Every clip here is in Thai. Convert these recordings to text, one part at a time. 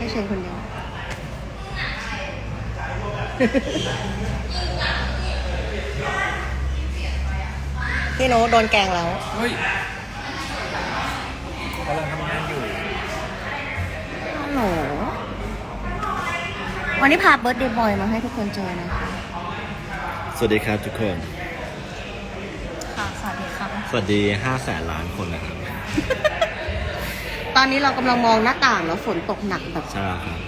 ให้เชนคนเดียว พี่โน้ตโดนแกล้งแล้ว เฮ้ยกำลังทำงานอยู่ ฮัลโหล วันนี้พาเบิร์ดเดย์บอยมาให้ทุกคนเจอนะคะสวัสดีครับทุกคน ค่ะสวัสดีค่ะสวัสดีห้าแสนล้านคนนะครับ ตอนนี้เรากำลังมองหน้าต่างแล้วฝนตกหนักแบบใช่แล้วครับ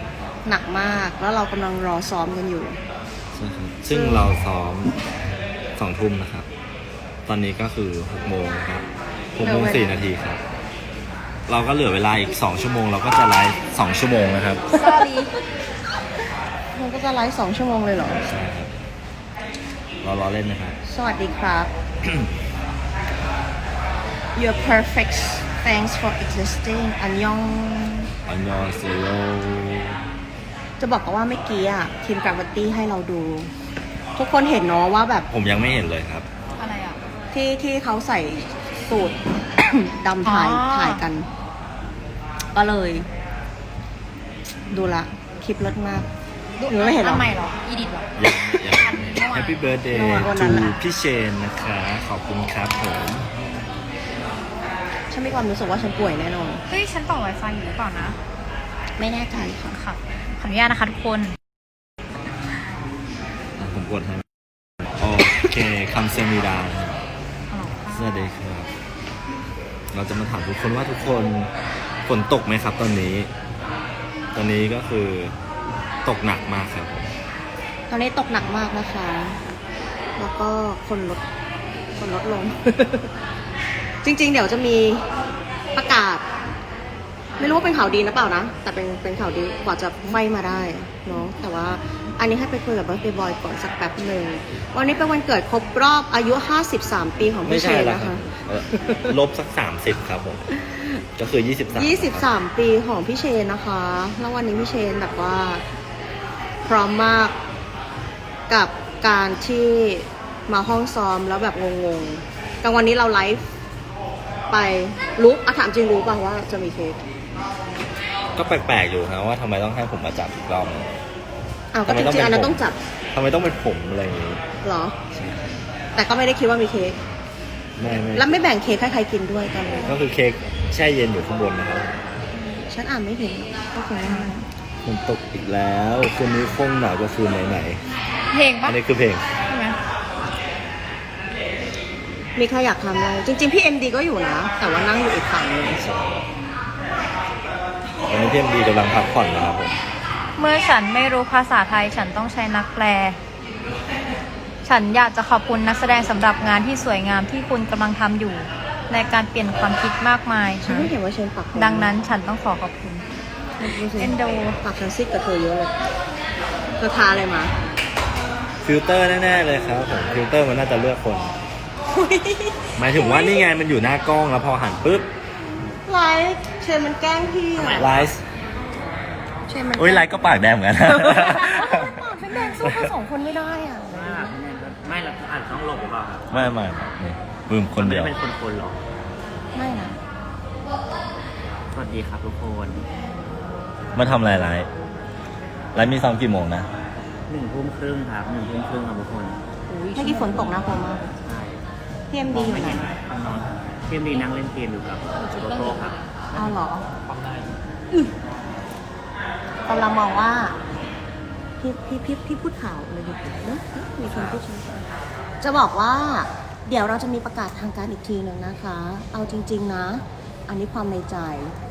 หนักมาก แล้วเรากำลังรอซ้อมกันอยู่ ใช่ครับซึ่งเราซ้อมสองทุ่มนะครับ ตอนนี้ก็คือหกโมงครับหกโมงสี่นาทีครับ เราก็เหลือเวลาอีกสองชั่วโมง เราก็จะไลฟ์สองชั่วโมงนะครับ sorry มันก็จะไลฟ์สองชั่วโมงเลยเหรอ ใช่ครับเราล้อเล่นนะครับ สวัสดีครับ You're perfect thanks for existing อันยอง อันยองเซโยจะบอกกันว่าเมื่อกี้อะทีมกราฟตี้ให้เราดู ทุกคนเห็นเนาะว่าแบบผมยังไม่เห็นเลยครับ อะไรอะ ที่ที่เขาใส่สูตร ดำถ่ายอ๋อ ถ่ายกัน ก็เลย ดูละ คลิปเลิศมาก หนูไม่เห็นหรอทำไมเหรอ อีดิทเหรอ ยังยังอันนี้เมื่อวาน Happy Birthday เมื่อวาน to วันนั้นแหละพี่เชนนะคะ ขอบคุณครับผม ฉันมีความรู้สึกว่าฉันป่วยแน่นอน เฮ้ย ฉันต่อ Wi-Fi อยู่หรือเปล่านะ ไม่แน่ใจค่ะ ค่ะ ขออนุญาตนะคะทุกคนอะผมกดให้โอเคคำเซมิดานะครับฮัลโหลค่ะสวัสดีครับ เราจะมาถามทุกคนว่าทุกคนฝนตกไหมครับตอนนี้ ตอนนี้ก็คือตกหนักมากครับผมตอนนี้ตกหนักมากนะคะ แล้วก็คนลดคนลดลง จริง ๆ เดี๋ยวจะมีประกาศ ไม่รู้ว่าเป็นข่าวดีนะเปล่านะ แต่เป็นเป็นข่าวดีกว่าจะไม่มาได้เนาะแต่ว่าอันนี้ให้ไปคุยกับเบิร์ดเดย์บอยก่อนสักแป๊บหนึ่งวันนี้เป็นวันเกิดครบรอบอายุ 53 ปีของไม่พี่เชใช่นแล้วนะครัคะบเอ่อลบสักสามสิบครับผม ก็คือยี่สิบสาม23 ปีของพี่เชนนะคะ แล้ววันนี้พี่เชนแบบว่า พร้อมมากกับการที่มาห้องซ้อมแล้วแบบงงๆกลางวันนี้เราไลฟ์ ไปรู้อะถามจริงรู้ป่ะว่าจะมีเค้กก็แปลกๆอยู่นะว่าทำไมต้องให้ผมมาจับอีกรอบหนึ่งอ้าวก็ทำไมจต้องริงๆอันนั้นเป็นผม ต้องจับทำไมต้องเป็นผมอะไรอย่างนี้เหรอ แต่ก็ไม่ได้คิดว่ามีเค้กไม่ไม่แล้วไม่แบ่งเค้กให้ใครกินด้วยกันเลยก็คือเค้กแช่เย็นอยู่ข้างบนนะครับฉันอ่านไม่เห็นก็คงว่าฝนตกอีกแล้วคืนนี้คงหนาวกว่าคืนไหนเพลงๆ ปะอันนี้คือเพลงใช่ไห มมีใครอยากทำอะไรจริง ๆ พี่เอ็มดีก็อยู่นะ แต่ว่านั่งอยู่อีกฝั่งหนึงวันนี้พี่เอ็มดีกำลังพักผ่อนนะครับผมเมื่อฉันไม่รู้ภาษาไทยฉันต้องใช้นักแปล ฉันอยากจะขอบคุณนักแสดงสำหรับงานที่สวยงามที่คุณกำลังทำอยู่ ในการเปลี่ยนความคิดมากมาย ฉันไม่เห็นว่าเชนปักดังนั้นฉันต้องขอขอบคุณดูสิเอ็นดูปากฉันซิดกับเธอเยอะเลยเธอทาอะไรมา ฟิลเตอร์แน่ๆเลยครับผม ฟิลเตอร์มันน่าจะเลือกคน หมายถึงว่านี่ไงมันอยู่หน้ากล้องแล้วพอหันปุ๊บไลฟ์เชนมันแกล้งพี่อะไลฟ์เชนมันโอ้ยไลฟ์ก็ปากแดงเหมือนกันปากฉันแดงสู้เขาสองคนไม่ได้อะไม่เราอ่านช่องโลกหรือเปล่าครับไม่ไม่นี่ปืมคนเดียวไม่ได้เป็นคนคนๆหรอกไม่นะสวัสดีครับทุกคนมาทำอะไรไลฟ์ไลฟ์มีซ้อมกี่โมงนะหนึ่งทุ่มครึ่งครับหนึ่งทุ่มครึ่งครับทุกคนเมื่อกี้ฝนตกนะกลัวมากใช่ พี่เอ็มดีอยู่ไหนข้างนอกเทียมดีนั่งเล่นเกมอยู่กับโตโต้ครับเอาเหรออืมกำลังมองว่า พี่พี่พี่พี่พูดข่าวเลยดิเนอะเอ๊ะมีคนพูดใช่ไหมจะบอกว่า เดี๋ยวเราจะมีประกาศทางการอีกทีหนึ่งนะคะ เอาจริง ๆนะ อันนี้ความในใจ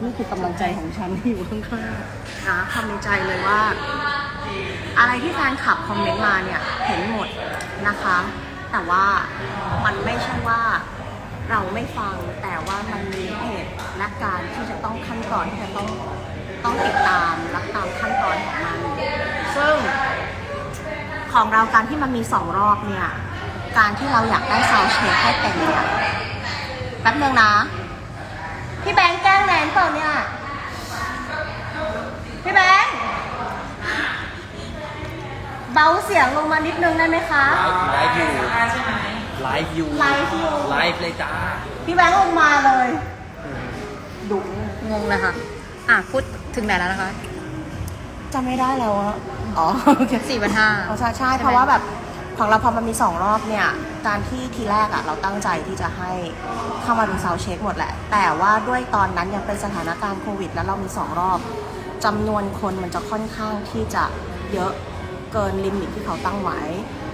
นี่คือกำลังใจของฉันที่อยู่ข้างๆนะความในใจเลยว่า อะไรที่แฟนคลับคอมเมนต์มาเนี่ย เห็นหมดนะคะ แต่ว่ามันไม่ใช่ว่าเราไม่ฟังแต่ว่ามันมีเหตุและการที่จะต้องขั้นตอนที่จะต้องต้องติดตามรับตามขั้นตอนของมันซึ่งของเราการที่มันมีสองรอบเนี่ย การที่เราอยากได้ซาวเช็คให้เป็นเนี่ยแป๊บนึงนะ พี่แบงค์แกล้งแนนเปล่าเนี่ย พี่แบงค์ เบาเสียงลงมานิดนึงได้ไหมคะ ไลฟ์อยู่ไลฟ์อยู่ไลฟ์อยู่ ไลฟ์เลยจ้าพี่แบงค์ลงมาเลยดุงงเลยค่ะอะพูดถึงไหนแล้วนะคะจำไม่ได้แล้วอะอ๋อโอเคสี่พันห้าอ๋อใช่ใช่เพราะว่าแบบของเราพอมันมีสองรอบเนี่ย การที่ทีแรกอะเราตั้งใจที่จะให้เข้ามาดูซาวด์เช็คหมดแหละ แต่ว่าด้วยตอนนั้นยังเป็นสถานการณ์โควิด แล้วเรามีสองรอบจำนวนคนมันจะค่อนข้างที่จะเยอะ เกินลิมิตที่เขาตั้งไว้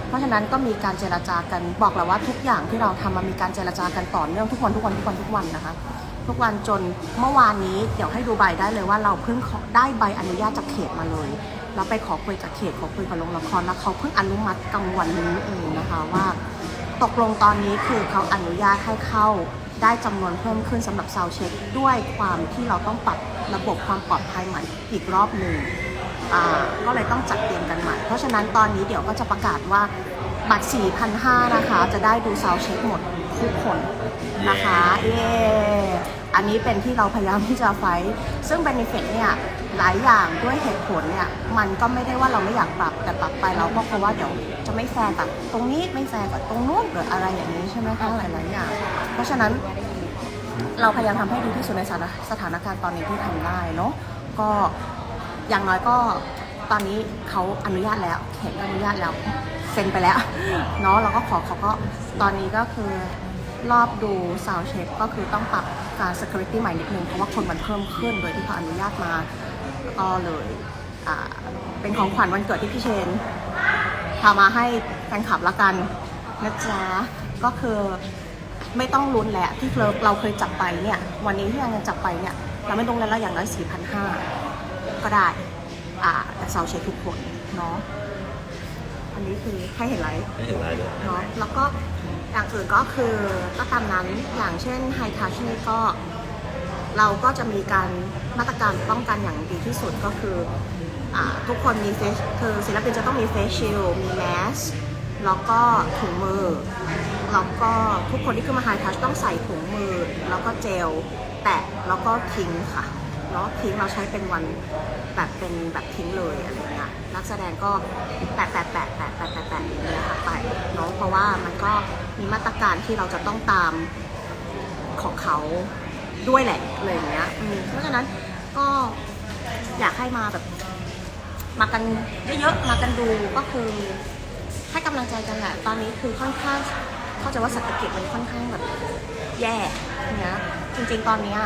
เพราะฉะนั้นก็มีการเจรจากันบอกแล้วว่าทุกอย่างที่เราทำมันมีการเจรจากันต่อเนื่องทุกวันทุกวันทุกวันทุกวันนะคะ ทุกวันจนเมื่อวานนี้เดี๋ยวให้ดูใบได้เลยว่าเราเพิ่งขอได้ใบอนุญาตจากเขตมาเลยเราไปขอคุยกับเขตขอคุยกับโรงละครแล้วเขาเพิ่งอนุมัติกลางวันนี้เองนะคะว่า ตกลงตอนนี้คือเขาอนุญาตให้เข้าได้จำนวนเพิ่มขึ้นสำหรับซาวเช็ค ด้วยความที่เราต้องปรับระบบความปลอดภัยใหม่อีกรอบหนึ่ง ก็เลยต้องจัดเตรียมกันใหม่ เพราะฉะนั้นตอนนี้เดี๋ยวก็จะประกาศว่าบัตร 4,500 นะคะ จะได้ดูซาวเช็คหมดทุกคนนะคะ เย้ อันนี้เป็นที่เราพยายามที่จะไฟท์ซึ่ง benefit เนี่ย หลายอย่างด้วยเหตุผลเนี่ย มันก็ไม่ได้ว่าเราไม่อยากปรับ แต่ปรับไปเราก็เพราะว่าเดี๋ยวจะไม่แฟร์กับตรงนี้ไม่แฟร์กับตรงนู้นหรืออะไรอย่างนี้ใช่ไหมคะหลายๆอย่าง เพราะฉะนั้นเราพยายามทำให้ดีที่สุดในสถานสถานการณ์ตอนนี้ที่ทำได้เนาะ ก็ อย่างน้อยก็ตอนนี้เขาอนุญาตแล้วเขตอนุญาตแล้วเซ็นไปแล้วเนาะเราก็ขอเขาก็ตอนนี้ก็คือรอบดูซาวเช็คก็คือต้องปรับการ security ใหม่นิดนึงเพราะว่าคนมันเพิ่มขึ้นโดยที่เขาอนุญาตมาก็เลยอ่าเป็นของขวัญวันเกิดที่พี่เชนพามาให้แฟนคลับละกันนะจ๊ะก็คือไม่ต้องลุ้นแหละที่เราเราเคยจับไปเนี่ย วันนี้ที่เรายังจับไปเนี่ย เราไม่ต้องเล่นแล้วอย่างน้อย4,500 ก็ได้ อ่าแต่เซาเช็คทุกคนเนาะอันนี้คือให้เห็นไลฟ์ไม่เห็นอะไรเลยเนาะแล้วก็อย่างอื่นก็คือก็ตามนั้นอย่างเช่นไฮทัชนี่ก็ เราก็จะมีการมาตรการป้องกันอย่างดีที่สุดก็คืออาทุกคนมีเฟสคือศิลปินจะต้องมีเฟสชิลมีแมสแล้วก็ถุงมือแล้วก็ทุกคนที่ขึ้นมาไฮทัชต้องใส่ถุงมือ แล้วก็เจล แตะแล้วก็ทิ้งค่ะ แล้วทิ้งเราใช้เป็นวันแบบเป็นแบบทิ้งเลยอะไรเงี้ยนักแสดงก็แปะแปะแปะแปะแปะแปะแปะอย่างเงี้ยค่ะไปเนาะเพราะว่ามันก็มีมาตรการที่เราจะต้องตามของเขาด้วยแหละอะไรอย่างเงี้ยเพราะฉะนั้นก็อยากให้มาแบบ มากันเยอะๆมากันดูก็คือให้กำลังใจกันแหละตอนนี้คือค่อนข้างเข้าใจว่าเศรษฐกิจมันค่อนข้างแบบแย่เนี้ย จริง ๆ ตอนนี้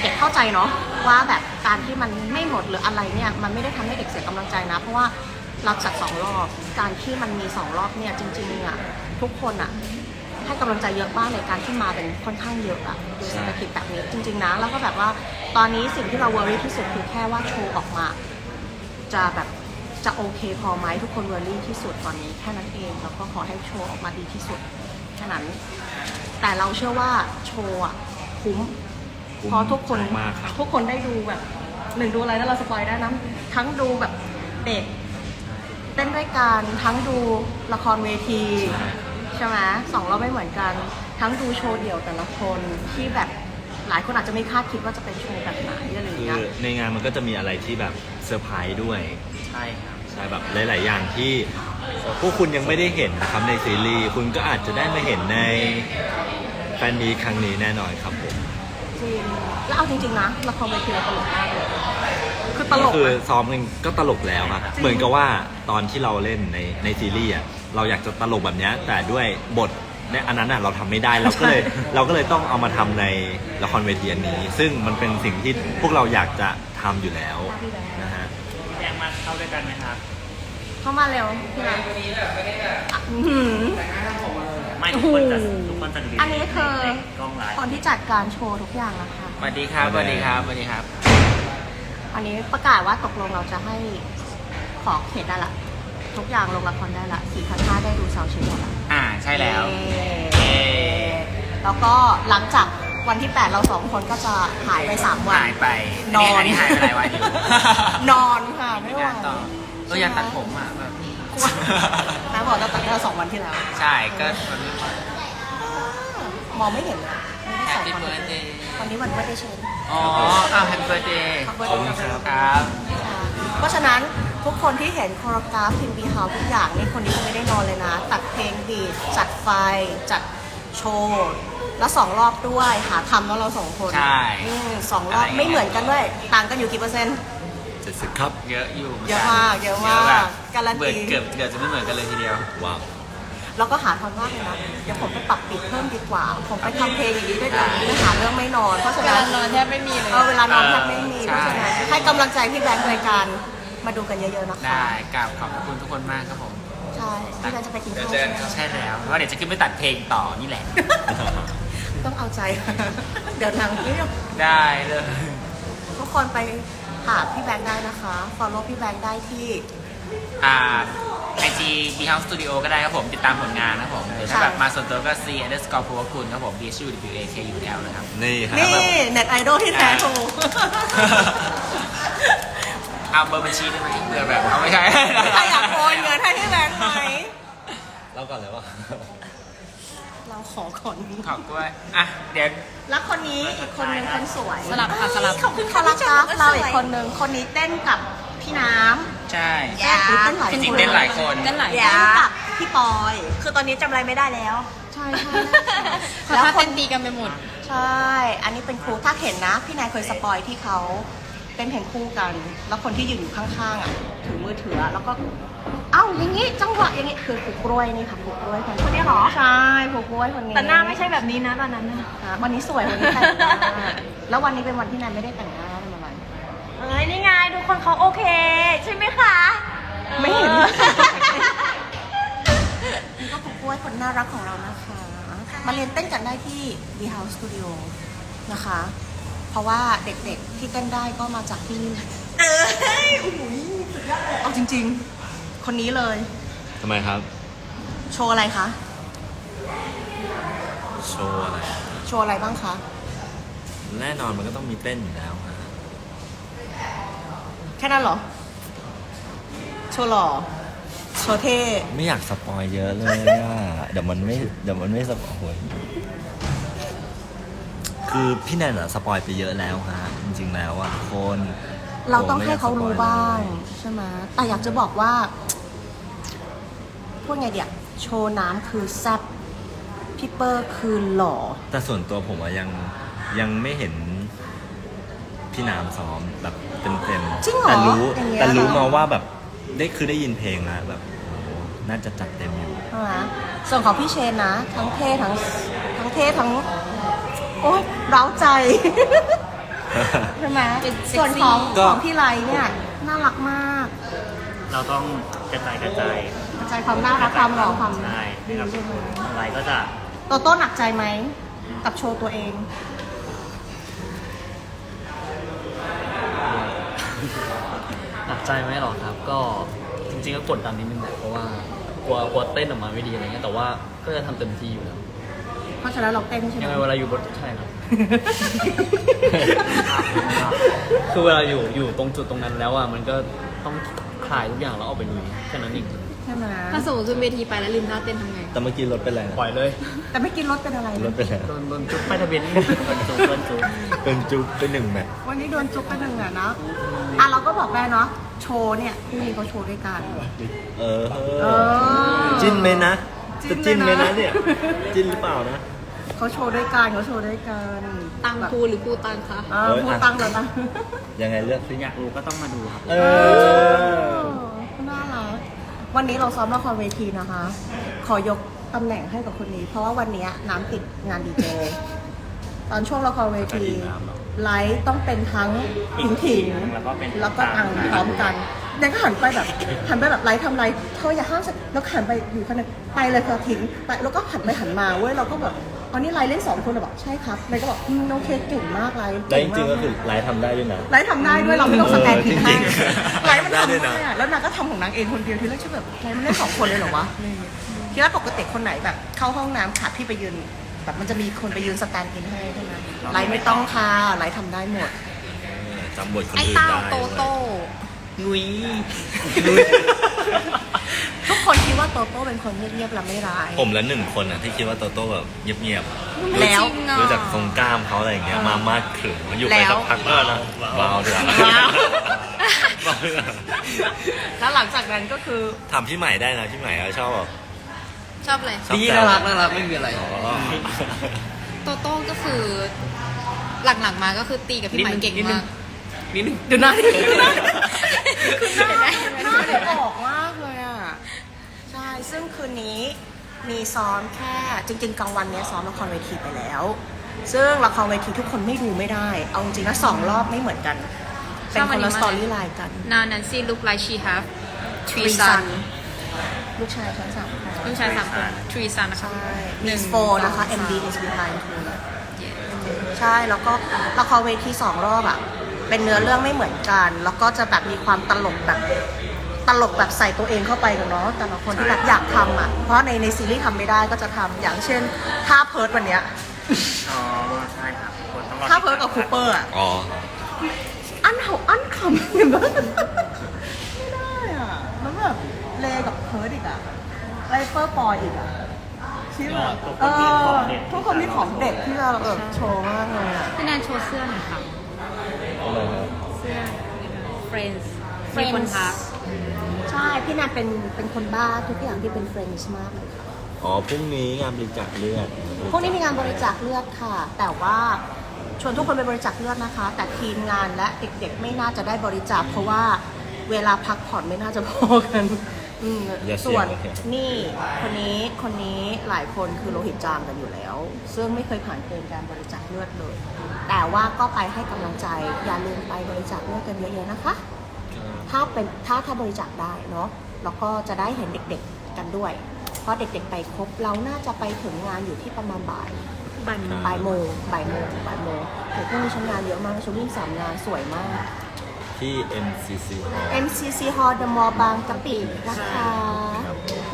เด็กเข้าใจเนาะว่าแบบการที่มันไม่หมดหรืออะไรเนี่ยมันไม่ได้ทำให้เด็กเสียกำลังใจนะ เพราะว่าเราจัดสองรอบ การที่มันมีสองรอบเนี่ยจริงๆอะทุกคนอะให้กำลังใจเยอะมากในการที่มาเป็นค่อนข้างเยอะอะโดยเศรษฐกิจแบบนี้จริง ๆนะ แล้วก็แบบว่าตอนนี้สิ่งที่เราเวอรี่ที่สุดคือแค่ว่าโชว์ออกมา จะแบบจะโอเคพอไหมทุกคนเวอรี่ที่สุดตอนนี้แค่นั้นเองแล้วก็ขอให้โชว์ออกมาดีที่สุดแค่นั้นแต่เราเชื่อว่าโชว์อะ คุ้มคุ้ม เพราะทุกคนมากครับ ทุกคนได้ดูแบบหนึ่งดูอะไรแล้วเราสปอยได้นะทั้งดูแบบเด็กเต้นด้วยกันทั้งดูละครเวที ใช่ไหมสองรอบไม่เหมือนกัน ทั้งดูโชว์เดี่ยวแต่ละคนที่แบบหลายคนอาจจะไม่คาดคิดว่าจะเป็นโชว์แบบไหนอะไรอย่างคืเงี้อยในงานมันก็จะมีอะไรที่แบบเซอร์ไพรส์ด้วย ใช่ครับใช่แบบหลาย ๆ อย่างที่พวกคุณยังไม่ได้เห็นนะครับในซีรีส์คุณก็อาจจะได้มาเห็นใน แฟนมีตครั้งนี้แน่นอนครับผมจริงแล้วเอาจริงๆนะละครเวทีเราตลกมากเลยคือตลก็กคืออะซ้อมกันก็ตลกแล้วครับจริงเหมือนกับว่าตอนที่เราเล่นในในซีรีส์อะเราอยากจะตลกแบบเนี้ยแต่ด้วยบทในอันนั้นอะเราทำไม่ได้เราก็เลยเราก็เลยต้องเอามาทำในละครเวทีอันนี้ ซึ่งมันเป็นสิ่งที่พวกเราอยากจะทำอยู่แล้วนะฮะ แจ้งมาเข้าด้วยกันไหมครับ เข้ามาเร็วพี่รันอะอื้อหือ ไม่ทุกคนจะทุกคนจะดูอันนี้คือในกล้องไลฟ์คนที่จัดการโชว์ทุกอย่างอะค่ะสวัสดีครับสวัสดีครับสวัสดีครับ อันนี้ประกาศว่าตกลงเราจะให้ขอเขตได้ละ ทุกอย่างลงละครได้ละสี่พันห้าได้ดูซาวเช็คหมดละอ่าใช่แล้ว เย้แล้วก็หลังจากวันที่ 8 เราสองคนก็จะหายไป 3 วันหายไปนอนอันนี้หายไปหลายวันอยู่นอนค่ะไม่ไหว งานต่อก็อยากตัดผมอะแบบ น้าบอกจะตัดได้สองวันที่แล้ว ใช่ก็มันมองไม่เห็นเลยไม่ได้แฮใส่ปปี้คอนเบิร์ดแทคเดย์วันนี้วันไม่ได้เชนอ๋ออ้าวแฮปปี้เบิร์ดเดย์ขอบคุณขอบคุณครับ ครับ เพราะฉะนั้นทุกคนที่เห็นโคโรกราฟทีมบีเฮาทุกอย่างนี่คนนี้ก็ไม่ได้นอนเลยนะ ตัดเพลงบีทจัดไฟ จัดโชว์ แล้วสองรอบด้วยหาทำแล้วเราสองคนใช่อืมสองรอบอะไรอย่างเงี้ย ไม่เหมือนกันด้วย ต่างกันอยู่กี่เปอร์เซ็นต์เจ็ดสิบครับ เยอะอยู่หนนเยอะมากเยอะมากแบบการันตี เบิดเกือบเกือบจะไม่เหมือนกันเลยทีเดียว ว้าวแล้วก็หาทอนว่างเลยนะเดี๋ยวผมไปปรับปิดเพิ่มดีกว่า ผมไปทำเพลงอย่างนี้ด้วยกันไม่หาเรื่องไม่นอน เพราะฉะเวนั้ลานนอนแทบไม่มีเลย เออเวลานอนแทบไม่มีใช่เพราะฉะนั้นให้กำลังใจพี่แบงค์รายการมาดูกันเยอะๆนะคะ ได้กราบขอบคุณทุกคนมากครับผมใช่พี่แบงค์จะไปกินข้าวเจอกันใช่แล้วเพราะว่าเดี๋ยวจะขึ้นไปตัดเพลงต่อนี่แหละ ต้องเอาใจ เดี๋ยวทางนี้ได้เลย ทุกคนไป หาพี่แบงค์ได้นะคะ follow พี่แบงค์ได้ที่อ่าไอจีบีเฮาส์สตูดิโอก็ได้ครับผม ติดตามผลงานนะครับผมหรือถ้าใช่แบบมาส่วนตัวก็ C underscore พัวคุณครับผม B S U W A K U L นะครับ นี่ฮะนี่แบบเน็ตไอดอลที่แท้ทรูเอาเบอร์บัญชีได้ไหมเผื่อแบบเอาไม่ใช่ใครอยากโอนเงินให้พี่แบงค์ไหมเล่าก่อนเลยว่าเราขอก่อนขอบด้วยอะเดี๋ยว แล้วคนนี้อีกคนนึงคนสวยสลับค่ะสลับขอบคุณค่ะรักครับเราอีกคนนึงคนนี้เต้นกับพี่น้ำใช่เต้นหลายจคนริงๆเต้นหลายคนเต้นหลาย เต้นกับพี่ปอย คือตอนนี้จำอะไรไม่ได้แล้ว ใช่ใช่เขาแล้วท่าคเต้นนตีกันไปหมด ใช่ อันนี้เป็นครูถ้าเห็นนะ พี่นายเคยสปอยที่เขาเต้นเพลงคู่กัน แล้วคนที่ยืนอยู่ข้างๆอะถือมือถือแล้วก็เอ้าอย่างงี้จังหวะอย่างงี้คือผูกกล้วยนี่ค่ะผูกกล้วยคนคนนี้เหรอ ใช่ผูกกล้วยคนนี้แต่หน้าไม่ใช่แบบนี้นะตอนนั้นนะอะวันนี้สวยวันนี้แต่งหน้าแล้ววันนี้เป็นวันที่นายไม่ได้แต่งหน้าทำอะไรเอ้ยนี่ไงทุกคนเขาโอเค ใช่ไหมคะไม่เห็น ออ นี่ก็ผูกกล้วยคนน่ารักของเรานะคะ มาเรียนเต้นกันได้ที่ B House Studio นะคะ เพราะว่าเด็กๆที่เต้นได้ก็มาจากที่นี่เอ้ยเอาจริงๆ คนนี้เลย ทำไมครับ โชว์อะไรคะ โชว์อะไร โชว์อะไรบ้างคะ แน่นอนมันก็ต้องมีเต้นอยู่แล้วฮะแค่นั้นเหรอ โชว์หล่อ โชว์เท่ ไม่อยากสปอยเยอะเลยอะ เดี๋ยวมันไม่เดี๋ยวมันไม่สปอยคือพี่แนนอะสปอยไปเยอะแล้วฮะจริงๆแล้วอะทุกคนเราต้องโไม่ให้ยกเขารู้สปอยลยบ้าง ใช่ไหมแต่อยากจะบอกว่า พูดไงเดียโชว์น้ำคือแซ่บพี่เปอร์คือหล่อ แต่ส่วนตัวผมอะยังยังไม่เห็นพี่น้ำซ้อมแบบเต็มๆจริงเหรอแต่รู้อย่างเงี้ยแต่รู้เหรอ มาว่าแบบได้คือได้ยินเพลงแล้วแบบโอ้โหน่าจะจัดเต็มอยู่ ใช่ไหมส่วนของพี่เชนนะ ทั้งเท่ทั้งทั้งเท่ทั้ง โอ๊ยเร้าใจ ใช่ไหมเป็นเซ็กซี่ ส่วนของก็ ของพี่ไลเนี่ย น่ารักมาก เราต้องกระจายกระจายกระจายความน่ารักความหล่อความใช่ดีนะครับใช่ไหมอะไรก็จะโตโต้หนักใจไหมกับโชว์ตัวเอง หนักใจไหมหรอครับ ก็จริงๆก็กดดันนิดนึงแหละเพราะว่ากลัวกลัวเต้นออกมาไม่ดีอะไรเงี้ยแต่ว่าก็จะทำเต็มที่อยู่แล้วเพราะฉะนั้นเราเต้นใช่ไหมยังไงเวลาอยู่บนใช่ครับ คือเวลาอยู่อยู่ตรงจุดตรงนั้นแล้วอะมันก็ต้อง คลายทุกอย่างแล้วออกไปลุยแค่นั้นเองใช่ไหมถ้าสมมติขึ้นเวทีไปแล้วลืมท่าเต้นทำไง แต่เมื่อกี้รถเป็นอะไรนะปล่อยเลยแต่ไม่กินรถเป็นอะไรรถเป็นอะไรโดนโดนจุดป้ายทะเบียนนิดนึงเปิ้ลจูเปิ้ลจูเป็นจุ๊บเป็นหนึ่งแมทวันนี้โดนจุ๊บไปหนึ่งอะเนาะอะเราก็บอกได้เนาะโชว์เนี่ยพรุ่งนี้เขาโชว์ด้วยกัน เออ เออ จิ้นไหมนะจิ้จะนจิ้นไหมเลยนะนะเนี่ย จิ้นหรือเปล่านะ เขาโชว์ด้วยกันเขาโชว์ด้วยกันตังครูหรือครูตังคะเออพูดตังค์เลยนะยังไงเลือกสิอยากรู้ก็ต้องมาดูครับ เออน่ารักวันนี้เราซ้อมละครเวทีนะคะ ขอยกตำแหน่งให้กับคนนี้ เพราะว่าวันนี้น้ำติดงานดีเจตอนช่วงละครเวที ไลฟ์ต้องเป็นทั้งถิงถิงแล้วก็เป็นแล้วก็อังพร้อมกันเด็กก็หันไปแบบหันไปแบบไลฟ์ทำไรเธออย่าห้ามฉันแล้วหันไปอยู่คนนึงไปเลยเธอทิ้งไปแล้วก็หันไปหันมาเว้ยเราก็แบบ อ๋อนี่ไลฟ์เล่นสองคนเหรอบอกใช่ครับเลยก็บอกอืมน้องเคสเก่งมากไลฟ์ได้เก่จงริงๆมาก็คือไลฟ์ทำได้ด้วยนะ ไลฟ์ทำได้ด้วยเราไม่ต้องสแกนผิดให้เออจริงๆไลฟ์มันได้ทำด้วยได้นะอะแล้วนางก็ทำของนางเองคนเดียวที่แรกชื่อแบบไลฟ์มันเล่นสองคนเลยเหรอวะที่แรกปกติคนไหนแบบ เข้าห้องน้ำขาดที่ไปยืนแบบมันจะมีคนไปยืนสแตนด์อินให้ใช่ไหมไลฟ์ไม่ต้องค่ะไลฟ์ทำได้หมด จำบทคนไอ้อื่นเต้าได้โตโต้ นุยทุก คนคิดว่าโตโต้เป็นคนเงียบๆและไม่ร้าย ผมและหนึ่งคนอะที่คิดว่าโตโต้แบบเงียบๆแล้ว จริงอะดูจากทรงกล้ามเขาอะไรอย่างเงี้ยมามาดขรึมอยู่ไปแล้วสักพักก็นะว้าวด้วยว้าว ว้าวด้วยแล้วหลังจากนั้นก็คือถามพี่ใหม่ได้นะพี่ใหม่เขาชอบแบบชอบเลยชอบดีแซวน่ารักน่ารักไม่มีอะไร อ๋อโตโต้ก็คือหลังๆมาก็คือตีกับพี่ใหม่เก่งมากนิดนึงดูหน้าดูหน้า คือหน้าหน้าเด็กออกมากเลยอะใช่ ซึ่งคืนนี้มีซ้อมแค่จริง ๆกลางวันเนี้ยซ้อมละครเวทีไปแล้ว ซึ่งละครเวทีทุกคนไม่ดูไม่ได้ เอาจริงๆนะสองรอบไม่เหมือนกัน เป็นคนละสตอรี่ไลน์กัน Now Nancy look like she have three Three son son ลูกชายชั้นสามคนลูกชายสามคน three son นะคะใช่หนึ่มีงโฟนะคะ MD is behind two Yeah ใช่แล้วก็ละครเวทีสองรอบอะเป็นเนื้อเรื่องไม่เหมือนกัน แล้วก็จะแบบมีความตลกแบบ ตลกแบบใส่ตัวเองเข้าไปกันเนาะแต่ละคนที่แบบอยากทำอะเพราะในในซีรีส์ทำไม่ได้ก็จะทำอย่างเช่นท่าเพิร์ดวันเนี้ยอ๋อใช่ครับคนต้องรอท่าเพิร์ดกับคูเปอร์อะอ๋อ อันเขาอันคำเห็นปะไม่ได้อะแล้วแบบเลกับเพิร์ดอีกอะไรเปอร์ปอยอีกอะที่แบบเออทุกคนมีของเด็ดที่เราแบบโชว์มากเลยอะพี่แนนโชว์เสื้อหน่อยค่ะเสื้อ Friends มีคนทักใช่ พี่นันเป็นเป็นคนบ้าทุกอย่างที่เป็นเฟรนช์มากเลยค่ะอ๋อพรุ่งนี้งานบริจาคเลือดพวกนี้มีงานบริจาคเลือดค่ะ แต่ว่าชวนทุกคนไปบริจาคเลือดนะคะ แต่ทีมงานและเด็กๆไม่น่าจะได้บริจาคเพราะว่าเวลาพักผ่อนไม่น่าจะพอกันอืมอย่าเสี่ส่ยงวนโอเคนี่คนนี้คนนี้หลายคนคือโลหิตจางกันอยู่แล้ว ซึ่งไม่เคยผ่านเกณฑ์การบริจาคเลือดเลย แต่ว่าก็ไปให้กำลังใจอย่าลืมไปบริจาคเลือดกันเยอะๆนะคะ ถ้าเป็นถ้าถ้าบริจาคได้เนาะแล้วก็จะได้เห็นเด็กๆกันด้วย เพราะเด็กๆไปครบเราน่าจะไปถึงงานอยู่ที่ประมาณบ่ายบันบ่ายโมงบ่ายโมงบ่ายโมงเดี๋ยวพรุ่งนี้ฉันงานเยอะมากฉันวิ่งสามงานสวยมาก ที่ MCC Hall MCC Hall The Mall บางกะปินะคะ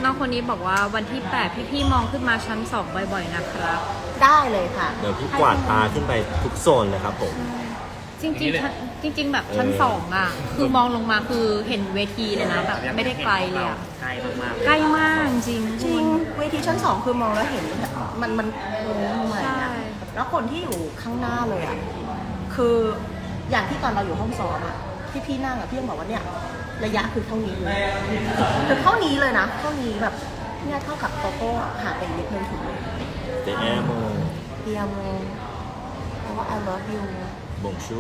น้องคนนี้บอกว่าวันที่ 8 พี่ๆมองขึ้นมาชั้น 2 บ่อยๆนะครับ ได้เลยค่ะ เดี๋ยวพี่กวาดตาขึ้นไปทุกโซนเลยครับผม จริงๆชั้น จริง ๆ แบบชั้นเออสองอะ คือมองลงมาคือเห็นเวทีเลยนะแบบไม่ได้ไกลเลยอะใกล้มากๆ ใกล้มากจริงจริงเวทีชั้นสองคือมองแล้วเห็น มันมันโอ้ใหม่ใช่อะแล้วคนที่อยู่ข้างหน้าเลยอะคืออย่างที่ตอนเราอยู่ห้องซ้อมอะที่พี่นั่งอะพี่ยังบอกว่าเนี่ยระยะคือเท่านี้เลยคือเท่านี้เลยนะเท่านี้แบบเนี่ยเท่ากับโตโต้ห่างไปอีกนิดนึงถึงเตแอโมเดียโมเพราะว่า I love you บ่งชู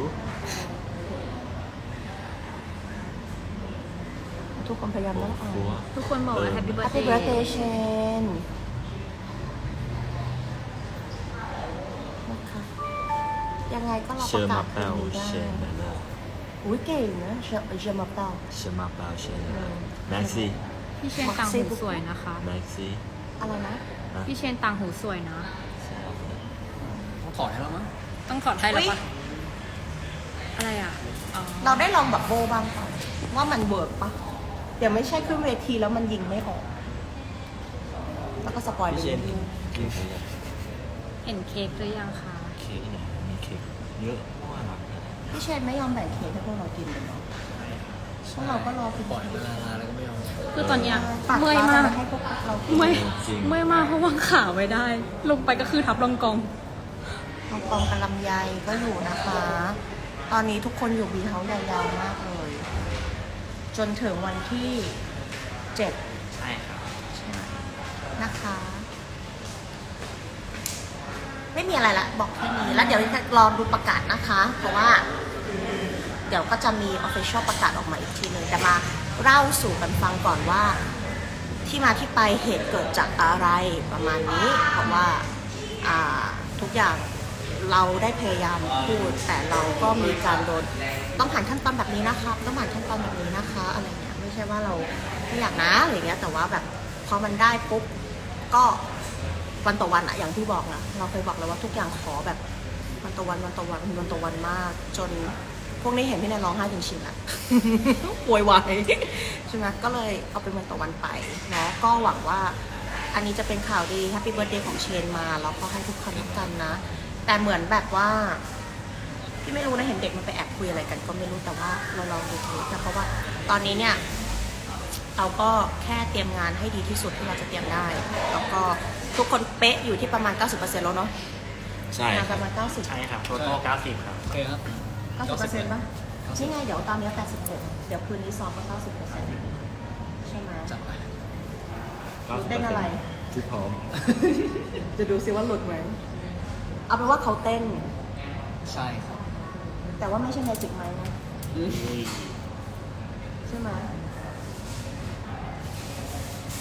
ทุกคนพยายามบ่ต้องงอ่านชัวทุกคนบอกว่า Happy Happy Birthday birthday Shane นะคะยังไงก็เราเชประอร์กามาศเปลคืนนี้ได้เชนนะอุ้ยเก่งนะเชอร์เชอร์มาเปลเชอร์มาเปลเชนแม็กซี่พี่เชนต่างหูสวยนะคะ แม็กซี่อะไรนะ พี่เชนต่างหูสวยนะต้องถอดให้แล้วมั้งต้องถอดให้แล้วปะอะไรอะอ๋อเราได้ลองแบบโบบ้างเปล่าว่ามันเวิร์กปะ เดี๋ยวไม่ใช่ขึ้นเวทีแล้วมันยิงไม่ออก แล้วก็สปอยไปพี่เชเรื่นอยกินหรือยังเห็นเค้กหรือยังคะเค้กไหนมีเค้กเยอะมากๆพี่เชนไม่ยอมแบ่งเค้กให้พวกเรากินเลยเนาะพวกเราก็รอกินปล่อยมาลาแล้วก็ไม่ยอมคือตอนเนี้ยปากเมื่อยร้มานกให้พวกเรากินเมื่อยจริงเมื่อยมากเพราะวางขาไว้ได้ ลงไปก็คือทับรองกอง น้องปองกับลำไยก็อยู่นะคะ ตอนนี้ทุกคนอยู่บีเฮาส์ยาวๆมากเลย จนถึงวันที่เจ็ดใช่ครับนะคะ ไม่มีอะไรละบอกแค่นี้แล้วเดี๋ยวรอดูประกาศนะคะ เพราะว่า เดี๋ยวก็จะมี official ประกาศออกมาอีกทีหนึ่งแต่มาเล่าสู่กันฟังก่อนว่า ที่มาที่ไปเหตุเกิดจากอะไรประมาณนี้ เพราะว่าอ่าทุกอย่าง เราได้พยายามพูด แต่เราก็มีการโดนต้องผ่านขั้นตอนแบบนี้นะครับ ต้องผ่านขั้นตอนแบบนี้นะคะ อะไรเงี้ยไม่ใช่ว่าเราไม่อยากนะอะไรเงี้ยแต่ว่าแบบพอมันได้ปุ๊บก็วันต่อวันอะอย่างที่บอกอะเราเคยบอกแล้วว่าทุกอย่างขอแบบวันต่อวันวันต่อวันวันต่อวันมาก จนพวกนี้เห็นพี่แนนร้องไห้จนชินละป่วยวายใช่ไหมก็เลยเอาเป็นวันต่อวันไปเนาะก็หวังว่าอันนี้จะเป็นข่าวดีแฮปปี้เบิร์ดเดย์ของเชนมา แล้วก็ให้ทุกคนรักกันนะ แต่เหมือนแบบว่าพี่ไม่รู้นะเห็นเด็กมันไปแอบคุยอะไรกัน ก็ไม่รู้แต่ว่าเราลองดูทีนะเพราะว่าตอนนี้เนี่ยเราก็แค่เตรียมงานให้ดีที่สุดที่เราจะเตรียมได้ แล้วก็ทุกคนเป๊ะอยู่ที่ประมาณ 90%แล้วเนาะใช่งานคปรับระมาณ 90 ใช่ครับโทโต้90 ครับ โอเคครับ 90%ป่ะนี่ไงเดี๋ยวตอนนี้ 86 เดี๋ยวคืนนี้ซ้อมก็ 90%ใช่ไหมจัดไปเต้นอะไรที่พร้อม จะดูซิว่าหลุดไหม เอาเป็นว่าเขาเต้น ใช่ครับแต่ว่าไม่ใช่แมจิกไม้นะใช่ไหม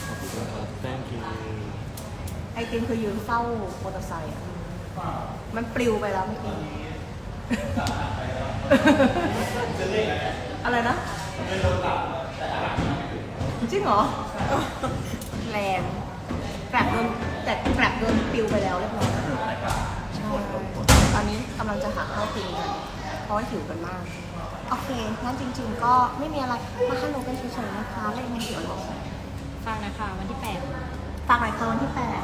ขอบคุณครับ thank you ไอติมคือยืนเฝ้ามอเตอร์ไซค์ะมันปลิวไปแล้วเมื่อกี้อะไรนะจริงเหรอ แรงแกลบโดนแต่แกลบโดนปลิวไปแล้วเรียบร้อย กำลังจะหาข้าวกินกันเพราะว่าหิวกันมาก โอเค งั้นจริง ๆ ก็ไม่มีอะไร มาฮัลโหลกันเฉยๆนะคะแล้วยังไงเดี๋ยวเราฟังนะคะวันที่แปดฝากหน่อยค่ะวันที่แปด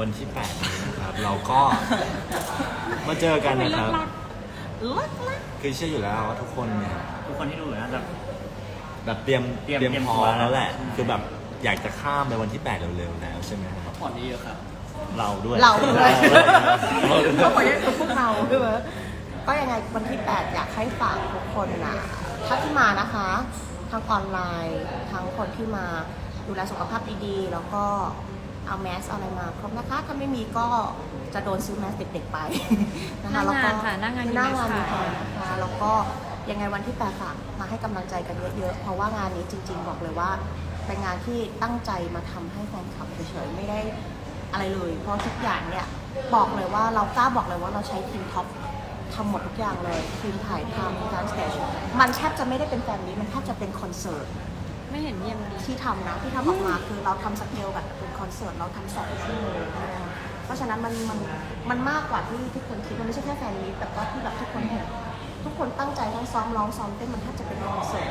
วันที่8นี้นะครับ เราก็มาเจอกันนะครับ ลักลักคือเชื่ออยู่แล้วว่าทุกคนเนี่ยทุกคนที่ดูนะแบบแบบเตรียมเตรียมเตรียมเตรียมพร้อตัวมแล้วแหละ ใช่ คือแบบอยากจะข้ามไปวันที่ 8 เร็วๆแล้วใช่ไหมครับผ่อนเยอะๆครับ เราด้วยเราด้วยเราด้วยเขาบอกว่าพวกเราด้วยวะก็ยังไงวันที่ 8 อยากให้ฝากทุกคนนะถ้าที่มานะคะทั้งออนไลน์ทั้งคนที่มาดูแลสุขภาพดีๆ แล้วก็เอาแมสเอาอะไรมาครบนะคะ ถ้าไม่มีก็จะโดนซื้อแมสเด็กๆไปนะคะหน้างานแล้วก็ค่ะหน้างานมีหน้างานแมมีสแทขายนนะคะแล้วก็ยังไงวันที่แปดฝากมาให้กำลังใจกันเยอะๆ เพราะว่างานนี้จริง ๆ บอกเลยว่า เป็นงานที่ตั้งใจมาทำให้แฟนคลับเฉยๆไม่ได้ อะไรเลย เพราะทุกอย่างเนี่ยบอกเลยว่าเรากล้าบอกเลยว่าเราใช้ทีมท็อปทำหมดทุกอย่างเลยทีมถ่ายทำการสเตจมันแทบจะไม่ได้เป็นแฟนนี้มันแทบจะเป็นคอนเสิร์ตไม่เห็นเยี่ยมดีที่ทำนะที่ทำออกมาคือเราทำสเกลแบบเป็นคอนเสิร์ตเราทำสองชั่วโมงนะคะเพราะฉะนั้นมันมันมันมากกว่าที่ทุกคนคิดมันไม่ใช่แค่แฟนมีตแต่ว่าที่แบบทุกคนเห็นทุกคนตั้งใจทั้งซ้อมร้องซ้อมเต้นมันแทบจะเป็นคอนเสิร์ต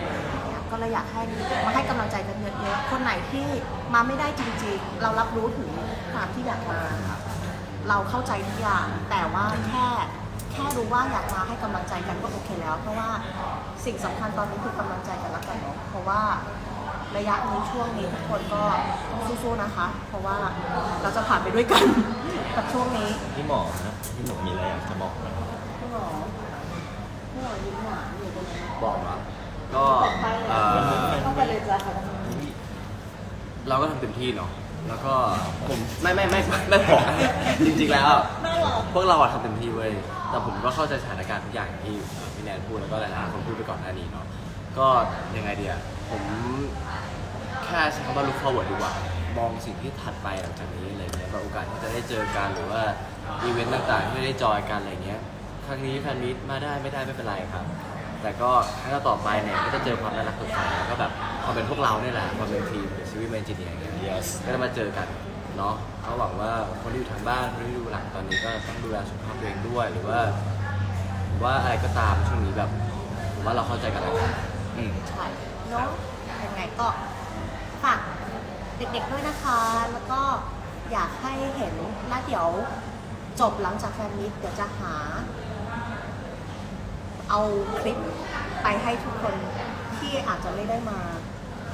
เลยอย่างเงี้ยก็เลยอยากให้มาให้กำลังใจกันเยอะๆคนไหนที่มาไม่ได้จริงๆ เรารับรู้ถึงความที่อยากมาเราเข้าใจทุกอย่างแต่ว่าแค่แค่รู้ว่าอยากมาให้กำลังใจกันก็โอเคแล้ว เพราะว่าสิ่งสำคัญตอนนี้คือกำลังใจกันแล้วกันเนาะเพราะว่าระยะนี้ช่วงนี้ทุกคนก็ต้องสู้ๆนะคะ เพราะว่าเราจะผ่านไปด้วยกัน กับช่วงนี้พี่หมอนะพี่หมอมีอะไรอยากจะบอกไหมพี่หมอพี่หมอยิ้มหวานอยู่ตรงนี้ บอกนะ ก็บอกไปเลยเอ่อต้องไปเลยจ้ะเราก็ทำเต็มที่เนาะแล้วก็ผมไม่ไม่ไม่ไม่บอกนะจริงๆแล้ว น่ารักพวกเราอะทำเต็มที่เว้ย แต่ผมก็เข้าใจสถานการณ์ทุกอย่างที่พี่แนนพูดแล้วก็หลายๆคนพูดไปก่อนหน้านี้เนาะ ก็ยังไงเดียผมแค่ใช้คำว่า look forward ดีกว่า มองสิ่งที่ถัดไปหลังจากนี้อะไรเงี้ยแบบโอกาสที่จะได้เจอกันหรือว่าอีเวนต์ต่างๆที่ได้จอยกันอะไรเงี้ย ครั้งนี้แฟนมิตมาได้ไม่ได้ไม่เป็นไรครับ แต่ก็ครั้งต่อไปเนี่ยก็จะเจอความน่ารักสดใสแล้วก็แบบความเป็นพวกเราเนี่ยแหละความเป็นทีมชีวิตแมนจิเนียอย่างเงี้ย yes ก็จะมาเจอกันเนาะก็หวังว่าคนที่อยู่ทางบ้านคนที่ดูหลังตอนนี้ก็ต้องดูแลสุขภาพตัวเองด้วย หรือว่าหรือว่าอะไรก็ตามช่วงนี้แบบผมว่าเราเข้าใจกันแล้วกันอืม ใช่เนาะยังไงก็ฝากเด็กๆด้วยนะคะ แล้วก็อยากให้เห็นแล้วเดี๋ยวจบหลังจากแฟนมิตเดี๋ยวจะหา เอาคลิปไปให้ทุกคนที่อาจจะไม่ได้มา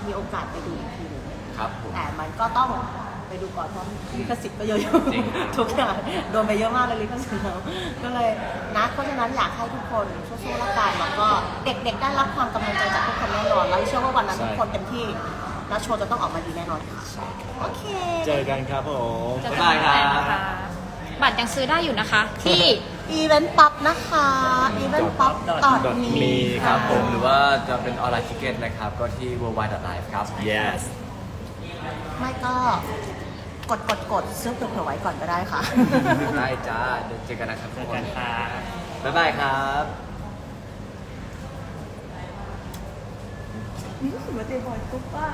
มีโอกาสไปดูอีกทีหนึงครับผม แต่มันก็ต้องไปดูก่อนเพราะลิขสิทธิ์ก็เยอะอยู่จริงทุกอย่างโดนไปเยอะมากเลยลิขสิทธิ์เราก็เลยนะเพราะฉะนั้นอยากให้ทุกคนสู้ๆแล้วกันแล้วก็เด็กๆได้รับความกำลังใจจากทุกคนแน่นอนแล้วเชื่อว่าวันนั้นใช่ทุกคนเต็มที่แล้วโชว์จะต้องออกมาดีแน่นอนค่ะโอเค เจอกันครับผมจะบ๊ายบายครับนะคะบัตรยังซื้อได้อยู่นะคะ ที่ อีเวนต์ป๊อปนะคะอีเวนต์ป๊อปตอดมีมีครับผมหรือว่าจะเป็นออนไลน์ทิเก็ตนะครับ ก็ที่ worldwide.live ครับ yes ไม่ก็กดกดกดซื้อเผื่อๆไว้ก่อนก็ได้ค่ะ ได้จ้าเดี๋ยวเจอกันนะครับทุเจกอคกันนค่ะบ๊ายบายครับเหมือนเตยบอยตุ๊กป้า